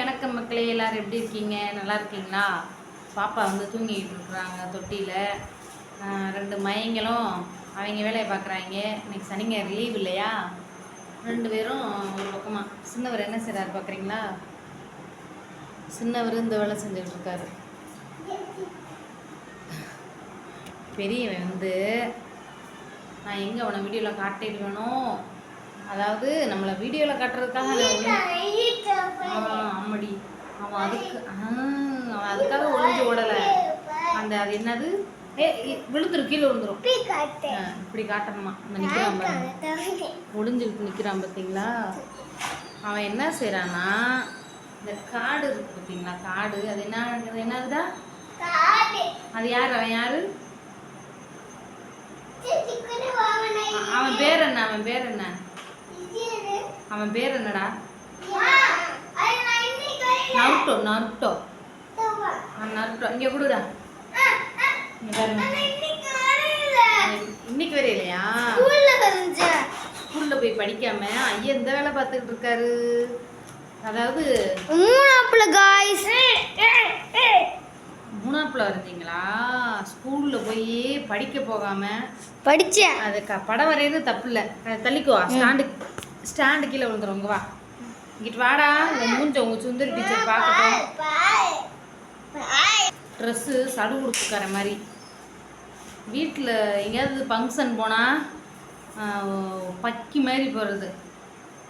வணக்கம் மக்களே எல்லாரும் எப்படி இருக்கீங்க? நல்லா இருக்கீங்களா? பாப்பா வந்து தூங்கிக்கிட்டு இருக்கிறாங்க தொட்டியில். ரெண்டு மயங்களும் அவங்க வேலையை பார்க்குறாங்க. இன்னைக்கு சனிங்க லீவ் இல்லையா? ரெண்டு பேரும் ஒரு பக்கமாக சின்னவர் என்ன செய்கிறாரு பார்க்குறீங்களா? சின்னவர் இந்த வேலை செஞ்சுட்டு இருக்காரு. பெரியவன் வந்து நான் எங்கே அவனை வீடியோவில் காட்டிடுவேனோ அதாவது நம்மளை வீடியோவில் காட்டுறதுக்காக ஒளி- அவன் அதுக்கு அவன் அதுக்காக ஒளிஞ்சு ஓடலை. அந்த அது என்னது? ஏ விழுந்துரும் கீழே விழுந்துரும். இப்படி காட்டணுமா? அந்த நிற்கிறான் ஒளிஞ்சுக்கிட்டு நிற்கிறான் பார்த்தீங்களா அவன் என்ன செய்கிறான்னா இந்த காடு இருக்கு பார்த்தீங்களா காடு. அது என்ன என்னதுடா? அது யார்? அவன் யாரு? அவன் பேர் என்ன? அவன் பேர் என்ன? அவன் பேர் என்னடா? நருட்டோ நருட்டோ ஆ, நருட்டோ இங்கே கொடுடா இன்னைக்கு வரை இல்லையா ஸ்கூல்ல போய் படிக்காம ஐயா இந்த வேலை பார்த்துக்கிட்டு இருக்காரு அதாவது மூணாப்புல காய்ஸ் மூணாப்புல இருந்தீங்களா ஸ்கூல்ல போய் படிக்க போகாம படிச்சேன் அது க படம் வரையறது தப்பு இல்லை தள்ளிக்கோ ஸ்டாண்டு ஸ்டாண்டு கீழே விழுந்துரும் இங்க வா இங்கிட்டு வாடா இந்த மூஞ்ச உங்க சுந்தரி டீச்சர் பார்க்கட்டும். ட்ரெஸ்ஸு சடு உடுப்புக்கார மாதிரி. வீட்டில் எங்கேயாவது ஃபங்க்ஷன் போனால் பக்கி மாதிரி போகிறது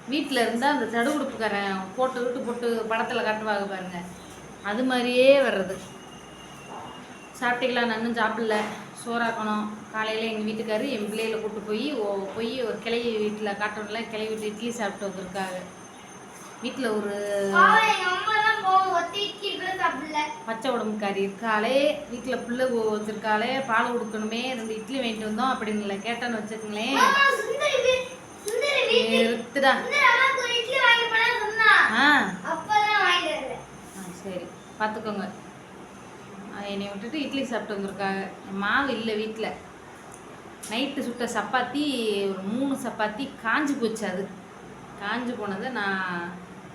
வீட்டில் இருந்தால் அந்த சடு உடுப்புக்காரன் போட்டு விட்டு போட்டு படத்தில் காட்டுவாங்க பாருங்க. அது மாதிரியே வர்றது. சாப்பிட்டீங்களா? நான் இன்னும் சாப்பிடல. சோறாக்கணும். காலையில் எங்கள் வீட்டுக்காரர் என் பிள்ளைகளை கூப்பிட்டு போய் ஓ- போய் ஒரு கிளை வீட்டில் காட்டணும்ல கிளை வீட்டு இட்லி சாப்பிட்டு வந்திருக்காரு. வீட்டில் ஒரு பச்சை உடம்புக்காரி இருக்காளே வீட்டில் பிள்ளை வச்சிருக்காளே பால் கொடுக்கணுமே ரெண்டு இட்லி வாங்கிட்டு வந்தோம் அப்படின்னு இல்லை. கேட்டான்னு வச்சுக்கங்களேன். நிறுத்துடா. ஆ. சரி. பார்த்துக்கோங்க. என்னை விட்டுட்டு இட்லி சாப்பிட்டு வந்திருக்காங்க. மாவு இல்லை வீட்டில் நைட்டு சுட்ட சப்பாத்தி ஒரு மூணு சப்பாத்தி காஞ்சு போச்சு அது. காஞ்சு போனதை நான்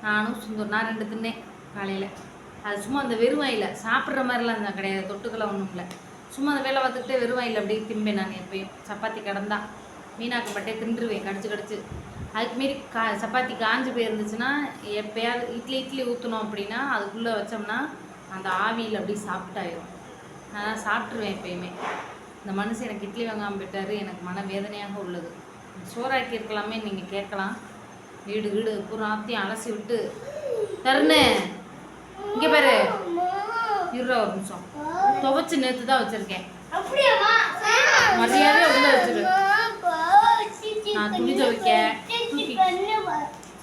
நானும் சுந்தர் நான் ரெண்டு தின்னேன் காலையில். அது சும்மா அந்த வெறுவாயில் சாப்பிட்ற மாதிரிலாம் இருந்தால் கிடையாது. தொட்டுக்கெல்லாம் ஒன்றும் இல்லை. சும்மா அந்த வேலை பார்த்துக்கிட்டே வெறுவாயில் அப்படியே திம்பேன் நான் எப்பயும். சப்பாத்தி கடந்தா மீனாக்கப்பட்டே திண்டுருவேன் தின்றுவேன் கடிச்சு கடிச்சு. அதுக்கு மீறி கா சப்பாத்தி காஞ்சு போயிருந்துச்சுன்னா எப்பயாவது இட்லி இட்லி ஊற்றணும் அப்படின்னா அதுக்குள்ளே வச்சோம்னா அந்த ஆவியில் அப்படியே சாப்பிட்டாயிரும் நான் சாப்பிட்ருவேன் எப்பயுமே. இந்த மனுஷன் எனக்கு இட்லி வாங்காமல் போயிட்டாரு. எனக்கு மன வேதனையாக உள்ளது. சோறாக்கி இருக்கலாமே நீங்கள் கேட்கலாம். வீடு வீடு பூராத்தையும் அலசி விட்டு தருணு. இங்கே பாரு. இருபா ஒரு நிமிஷம். துவைச்சு நேற்று தான் வச்சுருக்கேன் மரியாதையா உள்ள வச்சிரு. நான் துணி துவைக்க.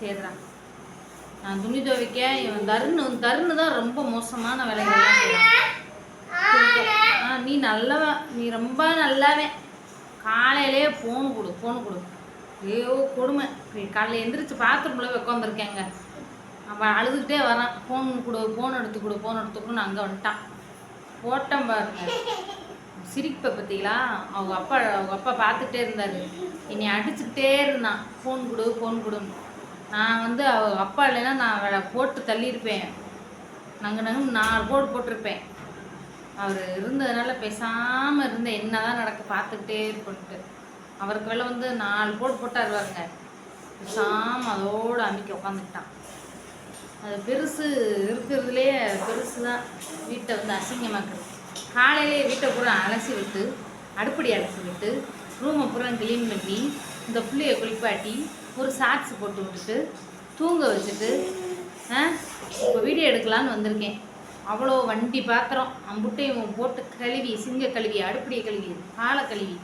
சரிடா. நான் துணி துவைக்க. இவன் தருணு தருணு தான் ரொம்ப மோசமான செய்வான். ஆ நீ நல்லவன் நீ ரொம்ப நல்லவன் காலையிலே ஃபோனு கொடு ஃபோனு கொடு. ஐயோ கொடுமை. காலையில் எந்திரிச்சு பாத்ரூமில் உட்காந்துருக்கேங்க அவன் அழுதுகிட்டே வரான். ஃபோன் கொடு ஃபோன் எடுத்து கொடு ஃபோன் எடுத்து கொடுன்னு அங்கே வந்துட்டான். போட்டேன் பாருங்க. சிரிப்பை பார்த்தீங்களா அவங்க அப்பா அவங்க அப்பா பார்த்துட்டே இருந்தார். என்னை அடிச்சுக்கிட்டே இருந்தான். ஃபோன் கொடு ஃபோன் கொடுன்னு. நான் வந்து அவங்க அப்பா இல்லைன்னா நான் அவளை போட்டு தள்ளியிருப்பேன். நங்கு நங்கு நாலு போட்டு போட்டிருப்பேன். அவர் இருந்ததுனால பேசாமல் இருந்த என்ன தான் நடக்க பார்த்துக்கிட்டே இருப்பேன்ட்டு. அவருக்கு வேலை வந்து நாலு போட்டு போட்டார் பேசாமல் அதோடு அமைக்க உட்காந்துக்கிட்டான் அது பெருசு இருக்கிறதுலே பெருசு தான் வீட்டை வந்து அசிங்கமாக்குறது காலையிலே வீட்டை பூரா அலசி விட்டு அடுப்படி அலசி விட்டு ரூமை பூரா க்ளீன் பண்ணி இந்த புள்ளைய குளிப்பாட்டி ஒரு சாட்ஸ் போட்டு விட்டுட்டு தூங்க வச்சுட்டு ஆ இப்போ வீடியோ எடுக்கலான்னு வந்திருக்கேன். அவ்வளோ வண்டி பாத்திரம் அம்புட்டையும் போட்டு கழுவி சிங்க கழுவி அடுப்படியை கழுவி காலை கழுவி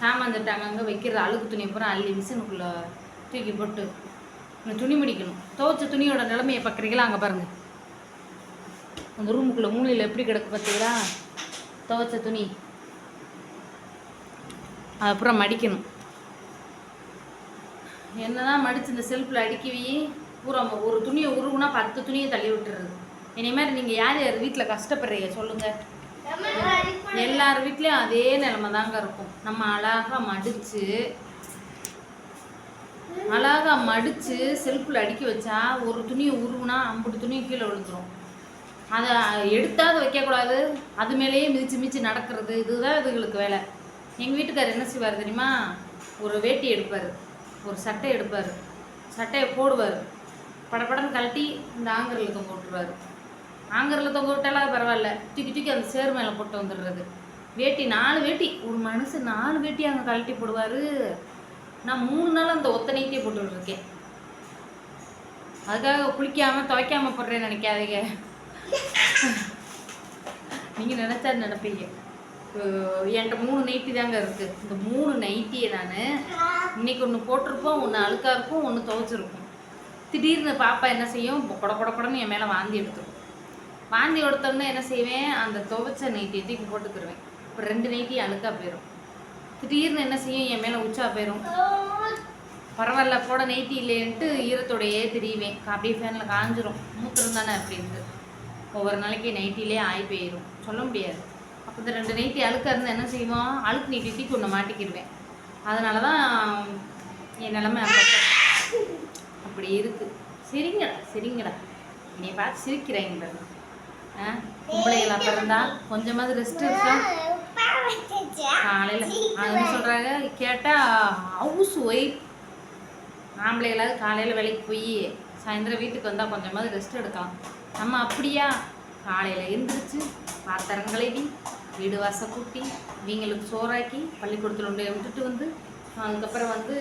சாமான் அங்கே வைக்கிற அழுக்கு துணியை பூரா அள்ளி மிஷினுக்குள்ளே தூக்கி போட்டு இன்னும் துணி மடிக்கணும். துவைச்ச துணியோட நிலைமையை பார்க்குறீங்களா? அங்கே பாருங்கள் அந்த ரூமுக்குள்ளே மூலையில் எப்படி கிடக்கு பார்த்தீங்களா? துவைச்ச துணி. அது அப்புறம் மடிக்கணும். என்னதான் மடித்து இந்த செல்ஃபில் அடுக்கி பூரா ஒரு துணியை உருகுனா பத்து துணியை தள்ளி விட்டுறது. இனிமேல் மாதிரி நீங்கள் யார் யார் வீட்டில் கஷ்டப்படுறீங்க சொல்லுங்கள் எல்லார் வீட்லேயும் அதே நிலமை தாங்க இருக்கும். நம்ம அழகாக மடித்து அழகா மடித்து செல்ஃபில் அடுக்கி வச்சா ஒரு துணியை உருவுனா ஐம்பது துணியை கீழே விழுந்துரும். அதை எடுத்தாவது வைக்கக்கூடாது. அது மேலேயே மிதிச்சு மிதிச்சு நடக்கிறது. இதுதான் இதுகளுக்கு வேலை. எங்கள் வீட்டுக்காரர் என்ன செய்வார் தெரியுமா? ஒரு வேட்டி எடுப்பார். ஒரு சட்டை எடுப்பார். சட்டையை போடுவார். படப்படம் கழட்டி இந்த ஆங்கரில் தொங்க விட்டுருவாரு ஆங்கரில் தொங்க விட்டாலும் பரவாயில்ல. தூக்கி தூக்கி அந்த சேர் மேலே போட்டு வந்துடுறது. வேட்டி நாலு வேட்டி. ஒரு மனுஷன் நாலு வேட்டி அங்கே கழட்டி போடுவார். நான் மூணு நாள் அந்த ஒத்த நைட்டியை போட்டுக்கிட்டு இருக்கேன் அதுக்காக குளிக்காம துவைக்காம போடுறேன்னு நினைக்காதீங்க. நீங்க நினைச்சா நினைப்பீங்க. என்கிட்ட மூணு நைட்டி தாங்க இருக்கு. இந்த மூணு நைட்டியை நான் இன்னைக்கு ஒன்று போட்டிருப்போம் ஒன்று அழுக்கா இருக்கும் ஒன்று துவைச்சிருக்கும். திடீர்னு பாப்பா என்ன செய்யும்? கொட கொட கொடன்னு என் மேலே வாந்தி எடுத்துரும். வாந்தி எடுத்தோடனே என்ன செய்வேன்? அந்த துவைச்ச நைட்டியை தூக்கி போட்டுக்கிருவேன். இப்போ ரெண்டு நைட்டி அழுக்கா போயிடும் திடீர்னு என்ன செய்யும்? என் மேலே உச்சா போயிடும் பரவாயில்ல போட நைட்டி இல்லைன்ட்டு ஈரத்தோடையே தெரியுவேன் அப்படியே ஃபேனில் காஞ்சிரும். மூத்திரம் தானே அப்படின்ட்டு. ஒவ்வொரு நாளைக்கு நைட்டிலே ஆகி போயிடும் சொல்ல முடியாது. அப்போ இந்த ரெண்டு நைட்டி அழுக்கா இருந்தால் என்ன செய்வோம் அழுக்கு நீட்டி தீக்கு ஒன்று மாட்டிக்கிடுவேன். அதனால தான் என் நிலமை அப்படி இருக்குது சரிங்கடா சரிங்கடா. என்னை பார்த்து சிரிக்கிறீங்க ஆ? பிள்ளைகளா பிறந்தா கொஞ்சமாவது ரெஸ்ட் இருக்கா? என்ன சொல்கிறாங்க கேட்டால் ஹவுஸ் ஒய்ஃப் ஆம்பளைகளாவது காலையில் வேலைக்கு போய் சாயந்தரம் வீட்டுக்கு வந்தால் கொஞ்சமாவது ரெஸ்ட் எடுக்கலாம். நம்ம அப்படியா? காலையில் எழுந்திரிச்சு பாத்திரம் கழுவி வீடு வாசல் கூட்டி இவங்களுக்கு சோறாக்கி பள்ளிக்கூடத்தில் உண்டு விட்டுட்டு வந்து அதுக்கப்புறம் வந்து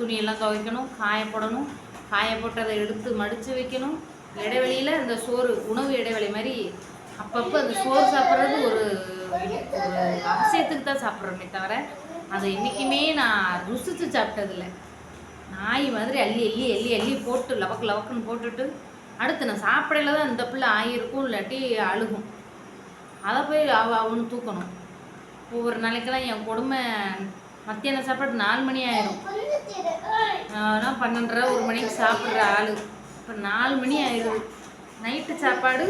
துணியெல்லாம் துவைக்கணும் காய போடணும். காய போட்டு அதை எடுத்து மடித்து வைக்கணும். இடைவெளியில் இந்த சோறு உணவு இடைவெளி மாதிரி அப்பப்போ அந்த சோறு சாப்பிட்றது ஒரு ஒரு அவசியத்துக்கு தான் சாப்பிட்றோமே தவிர அதை என்றைக்குமே நான் ருசித்து சாப்பிட்டதில்ல. நாய் மாதிரி அள்ளி அள்ளி அள்ளி அள்ளி போட்டு லவக்கு லவக்குன்னு போட்டுட்டு அடுத்து நான் சாப்பிடையில தான் இந்த பிள்ளை ஆகியிருக்கும் இல்லாட்டி அழுகும். அதை போய் அவ அவனு தூக்கணும். ஒவ்வொரு நாளைக்கெல்லாம் என் கொடுமை மத்தியானம் சாப்பாடு நாலு மணி ஆயிரும். ஆனால் பன்னெண்டரை ஒரு மணிக்கு சாப்பிட்ற ஆள். இப்போ நாலு மணி ஆயிடுது நைட்டு சாப்பாடு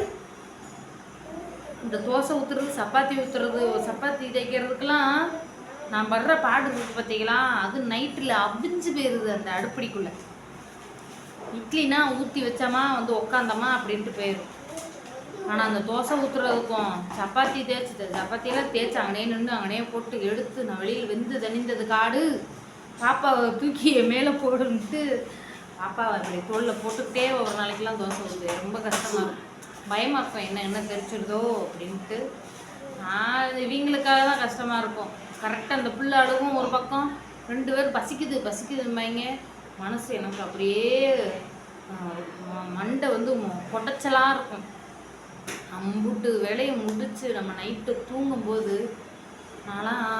இந்த தோசை ஊற்றுறது சப்பாத்தி ஊற்றுறது சப்பாத்தி தைக்கிறதுக்கெல்லாம் நான் படுற பாடு இருக்கு பார்த்தீங்களா அது நைட்டில் அவிஞ்சு போயிடுது அந்த அடுப்படிக்குள்ளே. இட்லினா ஊற்றி வச்சோமா வந்து உக்காந்தோமா அப்படின்ட்டு போயிடும் ஆனால் அந்த தோசை ஊற்றுறதுக்கும் சப்பாத்தி தேய்ச்சி சப்பாத்தியெல்லாம் தேய்ச்சி அங்கனே நின்று அங்கனே போட்டு எடுத்து நான் வெளியில் வெந்து தணிந்தது காடு. பாப்பாவை தூக்கி மேலே போடுன்ட்டு பாப்பாவை அப்படி தோளில் போட்டுக்கிட்டே ஒரு நாளைக்கெல்லாம் தோசை ஊற்று ரொம்ப கஷ்டமாக இருக்கும். பயமாக இருக்கும். என்ன என்ன தெரிச்சிடுதோ அப்படின்ட்டு. நான் இவங்களுக்காக தான் கஷ்டமாக இருக்கும். கரெக்டாக அந்த புள்ள அழுகும் ஒரு பக்கம். ரெண்டு பேர் பசிக்குது பசிக்குதும்பாங்க மனசு எனக்கு அப்படியே மண்டை வந்து கொடைச்சலாக இருக்கும். அம்புட்டு வேலையை முடிச்சு நம்ம நைட்டு தூங்கும்போது நான்லாம்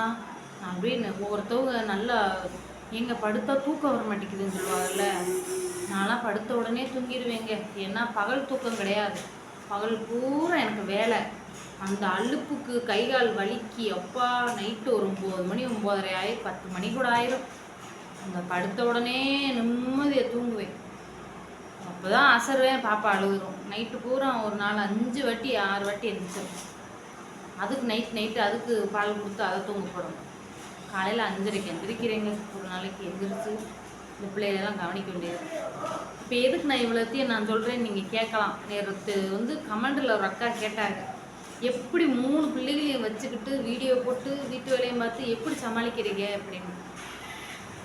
அப்படின்னு அப்படியே ஒவ்வொருத்தவங்க நல்லா எங்க படுத்தா தூக்கம் வர மாட்டேங்குதுன்னு சொல்லுவாங்கல்ல. நான்லாம் படுத்த உடனே தூங்கிடுவேங்க. ஏன்னா பகல் தூக்கம் கிடையாது. பகல் பூரா எனக்கு வேலை. அந்த அலுப்புக்கு கை கால் வலிக்கு. அப்பா நைட்டு ஒரு ஒம்பது மணி ஒம்போதரை ஆயி பத்து மணி கூட ஆயிரும். அந்த படுத்த உடனே நிம்மதியை தூங்குவேன். அப்போ தான் அசருவேன் பாப்பா அழுகுறோம் நைட்டு பூரா ஒரு நாள் அஞ்சு வாட்டி ஆறு வாட்டி எழுந்திரிச்சிடும் அதுக்கு நைட் நைட்டு அதுக்கு பால் கொடுத்து அதை தூங்க போடணும். காலையில் அஞ்சரைக்கு எந்திரிக்கிறேங்க. ஒரு நாளைக்கு எந்திரிச்சு இந்த பிள்ளைகளெல்லாம் கவனிக்க வேண்டியது. இப்போ எதுக்கு நான் இவ்வளோத்தையும் நான் சொல்கிறேன் நீங்கள் கேட்கலாம். நேரத்து வந்து கமெண்டில் ஒரு அக்கா கேட்டாங்க. எப்படி மூணு பிள்ளைகளையும் வச்சுக்கிட்டு வீடியோ போட்டு வீட்டு வேலையும் பார்த்து எப்படி சமாளிக்கிறீங்க அப்படின்னு.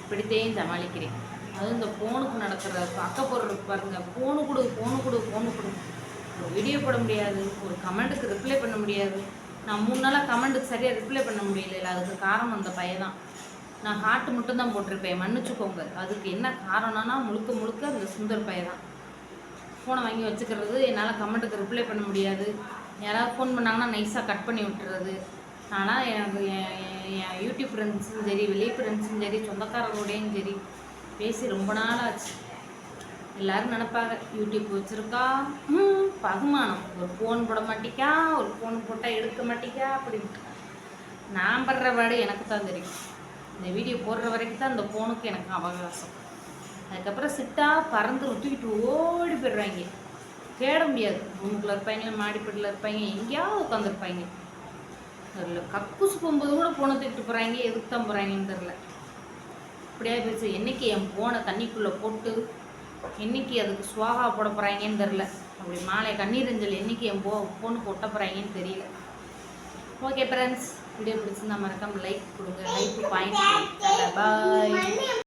இப்படித்தையும் சமாளிக்கிறேன். அதுவும் இந்த ஃபோனுக்கு நடக்கிற பக்கம் பொருளுக்கு பாருங்கள் ஃபோனு கொடு ஃபோனு கொடு ஃபோனு கொடு. ஒரு வீடியோ போட முடியாது. ஒரு கமெண்ட்டுக்கு ரிப்ளை பண்ண முடியாது. நான் மூணு நாளாக கமெண்ட்டுக்கு சரியாக ரிப்ளை பண்ண முடியல. அதுக்கு காரணம் அந்த பையன் தான் நான் ஹார்ட் மட்டும் தான் போட்டிருப்பேன் மன்னிச்சுக்கோங்க அதுக்கு என்ன காரணம்னா முழுக்க முழுக்க அந்த சுந்தர் பையன் தான். ஃபோனை வாங்கி வச்சுக்கிறது என்னால் கமெண்ட்டுக்கு ரிப்ளை பண்ண முடியாது. யாராவது ஃபோன் பண்ணாங்கன்னா நைஸாக கட் பண்ணி விட்டுறது. ஆனால் எனக்கு என் யூடியூப் ஃப்ரெண்ட்ஸும் சரி வெளியே ஃப்ரெண்ட்ஸும் சரி சொந்தக்காரங்களோடையும் சரி பேசி ரொம்ப நாள் ஆச்சு. எல்லோரும் நினப்பாங்க யூடியூப் வச்சுருக்கா? ம் பகுமானம். ஒரு ஃபோன் போட மாட்டிக்கா? ஒரு ஃபோன் போட்டால் எடுக்க மாட்டிக்கா? அப்படின்ட்டு நான் படுற பாடு எனக்கு தான் தெரியும். இந்த வீடியோ போடுற வரைக்கும் தான் இந்த ஃபோனுக்கு எனக்கு அவகாசம். அதுக்கப்புறம் சிட்டா பறந்து தூக்கிட்டு ஓடி போயிடுறாங்க. தேட முடியாது. ரூமுக்குள்ள இருப்பாங்க மாடிப்படியில் இருப்பாங்க எங்கேயாவது உட்காந்துருப்பாங்க தெரில கக்கூசு போகும்போது கூட ஃபோனை தூக்கிட்டு போகிறாங்க எதுக்கு தான் போகிறாங்கன்னு தெரில அப்படியே போயிடுச்சு. என்னைக்கு என் ஃபோனை தண்ணிக்குள்ளே போட்டு என்னைக்கு அதுக்கு சுவாகா போட போகிறாங்கன்னு தெரில அப்படி மாலை கண்ணீர் அஞ்சல் என்னைக்கு என் போ ஃபோனுக்கு ஒட்ட போகிறாங்கன்னு தெரியல. ஓகே ஃப்ரெண்ட்ஸ் வீடியோ பிடிச்சிருந்தா மறக்காம லைக் கொடுங்க லைக் பாயிண்ட் பாய்